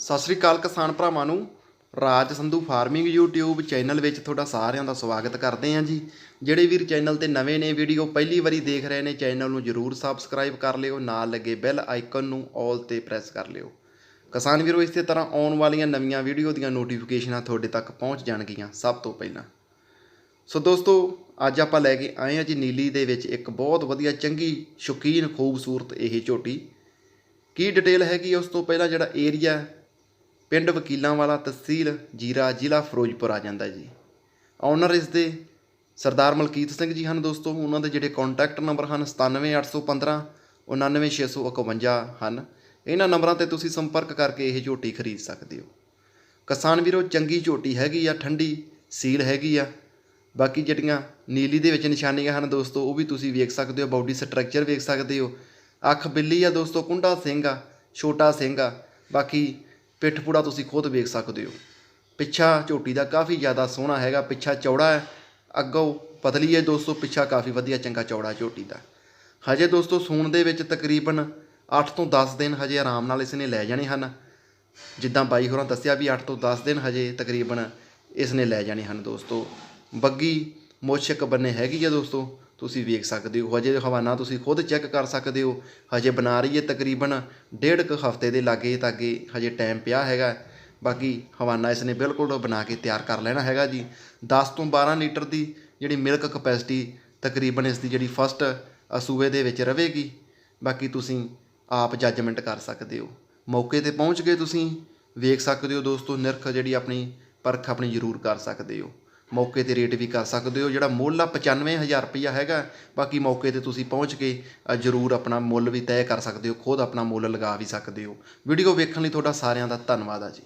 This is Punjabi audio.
ਸਤਿ ਸ੍ਰੀ ਅਕਾਲ ਕਿਸਾਨ ਭਰਾਵਾਂ ਨੂੰ। Raj Sandhu farming YouTube channel ਵਿੱਚ ਤੁਹਾਡਾ ਸਾਰਿਆਂ ਦਾ ਸਵਾਗਤ ਕਰਦੇ ਹਾਂ ਜੀ। ਜਿਹੜੇ ਵੀਰ ਚੈਨਲ ਤੇ ਨਵੇਂ ਨੇ, ਵੀਡੀਓ ਪਹਿਲੀ ਵਾਰੀ ਦੇਖ ਰਹੇ ਨੇ, ਚੈਨਲ ਨੂੰ ਜਰੂਰ ਸਬਸਕ੍ਰਾਈਬ ਕਰ ਲਿਓ, ਨਾਲ ਲੱਗੇ ਬੈਲ ਆਈਕਨ ਨੂੰ ਆਲ ਤੇ ਪ੍ਰੈਸ ਕਰ ਲਿਓ। ਕਿਸਾਨ ਵੀਰੋ, ਇਸੇ ਤਰ੍ਹਾਂ ਆਉਣ ਵਾਲੀਆਂ ਨਵੀਆਂ ਵੀਡੀਓ ਦੀਆਂ ਨੋਟੀਫਿਕੇਸ਼ਨਾਂ ਤੁਹਾਡੇ ਤੱਕ ਪਹੁੰਚ ਜਾਣਗੀਆਂ ਸਭ ਤੋਂ ਪਹਿਲਾਂ। ਸੋ ਦੋਸਤੋ, ਅੱਜ ਆਪਾਂ ਲੈ ਕੇ ਆਏ ਹਾਂ ਜੀ ਨੀਲੀ ਦੇ ਵਿੱਚ ਇੱਕ ਬਹੁਤ ਵਧੀਆ ਚੰਗੀ, ਸ਼ੌਕੀਨ, ਖੂਬਸੂਰਤ ਇਹ ਝੋਟੀ। ਕੀ ਡਿਟੇਲ ਹੈਗੀ ਉਸ ਤੋਂ ਪਹਿਲਾਂ ਜਿਹੜਾ ਏਰੀਆ ਪਿੰਡ ਵਕੀਲਾਂ ਵਾਲਾ ਤਹਿਸੀਲ ਜੀਰਾ ਜ਼ਿਲ੍ਹਾ ਫਿਰੋਜ਼ਪੁਰ ਆ ਜਾਂਦਾ ਜੀ। ਓਨਰ ਇਸ ਦੇ ਸਰਦਾਰ ਮਲਕੀਤ ਸਿੰਘ ਜੀ ਹਨ ਦੋਸਤੋ। ਉਹਨਾਂ ਦੇ ਜਿਹੜੇ ਕੰਟੈਕਟ ਨੰਬਰ ਹਨ 97815 99651 ਹਨ। ਇਹਨਾਂ ਨੰਬਰਾਂ ਤੇ ਤੁਸੀਂ ਸੰਪਰਕ ਕਰਕੇ ਇਹ ਝੋਟੀ ਖਰੀਦ ਸਕਦੇ ਹੋ। ਕਿਸਾਨ ਵੀਰੋ, ਚੰਗੀ ਝੋਟੀ ਹੈਗੀ ਆ, ਠੰਡੀ ਸੀਲ ਹੈਗੀ ਆ। ਬਾਕੀ ਜਿਹੜੀਆਂ ਨੀਲੀ ਦੇ ਵਿੱਚ ਨਿਸ਼ਾਨੀਆਂ ਹਨ ਦੋਸਤੋ, ਉਹ ਵੀ ਤੁਸੀਂ ਵੇਖ ਸਕਦੇ ਹੋ, ਬਾਡੀ ਸਟਰਕਚਰ ਵੇਖ ਸਕਦੇ ਹੋ। ਅੱਖ ਬਿੱਲੀ ਆ ਦੋਸਤੋ, ਕੁੰਡਾ ਸਿੰਘ ਆ, ਛੋਟਾ ਸਿੰਘ ਆ। ਬਾਕੀ ਪਿੱਠ ਪੂੜਾ ਤੁਸੀਂ ਖੁਦ ਵੇਖ ਸਕਦੇ ਹੋ। ਪਿੱਛਾ ਝੋਟੀ ਦਾ ਕਾਫੀ ਜ਼ਿਆਦਾ ਸੋਹਣਾ ਹੈਗਾ, ਪਿੱਛਾ ਚੌੜਾ ਹੈ, ਅੱਗੋਂ ਪਤਲੀ ਹੈ ਦੋਸਤੋ, ਪਿੱਛਾ ਕਾਫੀ ਵਧੀਆ ਚੰਗਾ ਚੌੜਾ ਝੋਟੀ ਦਾ। ਹਜੇ ਦੋਸਤੋ, ਸੂਣ ਦੇ ਵਿੱਚ ਤਕਰੀਬਨ 8 ਤੋਂ 10 ਦਿਨ ਹਜੇ ਆਰਾਮ ਨਾਲ ਇਸ ਨੇ ਲੈ ਜਾਣੇ ਹਨ। ਜਿੱਦਾਂ ਬਾਈ ਹੋਰਾਂ ਦੱਸਿਆ ਵੀ 8 ਤੋਂ 10 ਦਿਨ ਹਜੇ ਤਕਰੀਬਨ ਇਸ ਨੇ ਲੈ ਜਾਣੇ ਹਨ ਦੋਸਤੋ। ਬੱਗੀ ਮੋਸ਼ਕ ਬੰਨੇ ਹੈਗੀ ਆ ਦੋਸਤੋ। ਤੁਸੀਂ ਵੇਖ ਸਕਦੇ ਹੋ, ਹਜੇ ਹਵਾਨਾ ਤੁਸੀਂ ਖੁਦ ਚੈੱਕ ਕਰ ਸਕਦੇ ਹੋ, ਹਜੇ ਬਣਾ ਰਹੀ ਹੈ ਤਕਰੀਬਨ ਡੇਢ ਕੁ ਹਫ਼ਤੇ ਦੇ ਲਾਗੇ ਤਾਗੇ ਹਜੇ ਟਾਈਮ ਪਿਆ ਹੈਗਾ। ਬਾਕੀ ਹਵਾਨਾ ਇਸ ਨੇ ਬਿਲਕੁਲ ਬਣਾ ਕੇ ਤਿਆਰ ਕਰ ਲੈਣਾ ਹੈਗਾ ਜੀ। 10 ਤੋਂ 12 ਲੀਟਰ ਦੀ ਜਿਹੜੀ ਮਿਲਕ ਕਪੈਸਿਟੀ ਤਕਰੀਬਨ ਇਸ ਦੀ ਜਿਹੜੀ ਫਸਟ ਅਸੂਏ ਦੇ ਵਿੱਚ ਰਹੇਗੀ। ਬਾਕੀ ਤੁਸੀਂ ਆਪ ਜੱਜਮੈਂਟ ਕਰ ਸਕਦੇ ਹੋ। ਮੌਕੇ ਤੇ ਪਹੁੰਚ ਕੇ ਤੁਸੀਂ। ਵੇਖ ਸਕਦੇ ਹੋ ਦੋਸਤੋ, ਨਿਰਖ ਜਿਹੜੀ ਆਪਣੀ ਪਰਖ ਆਪਣੀ ਜ਼ਰੂਰ ਕਰ ਸਕਦੇ ਹੋ। ਮੌਕੇ ਤੇ ਰੇਟ ਵੀ ਕਰ ਸਕਦੇ ਹੋ। ਜਿਹੜਾ ਮੁੱਲ ਆ 95000 ਰੁਪਈਆ ਹੈਗਾ। ਬਾਕੀ ਮੌਕੇ ਤੇ ਤੁਸੀਂ ਪਹੁੰਚ ਕੇ ਜ਼ਰੂਰ ਆਪਣਾ ਮੁੱਲ ਵੀ ਤੈਅ ਕਰ ਸਕਦੇ ਹੋ। ਖੁਦ ਆਪਣਾ ਮੁੱਲ ਲਗਾ ਵੀ ਸਕਦੇ ਹੋ। ਵੀਡੀਓ ਵੇਖਣ ਲਈ ਤੁਹਾਡਾ ਸਾਰਿਆਂ ਦਾ ਧੰਨਵਾਦ ਆ ਜੀ।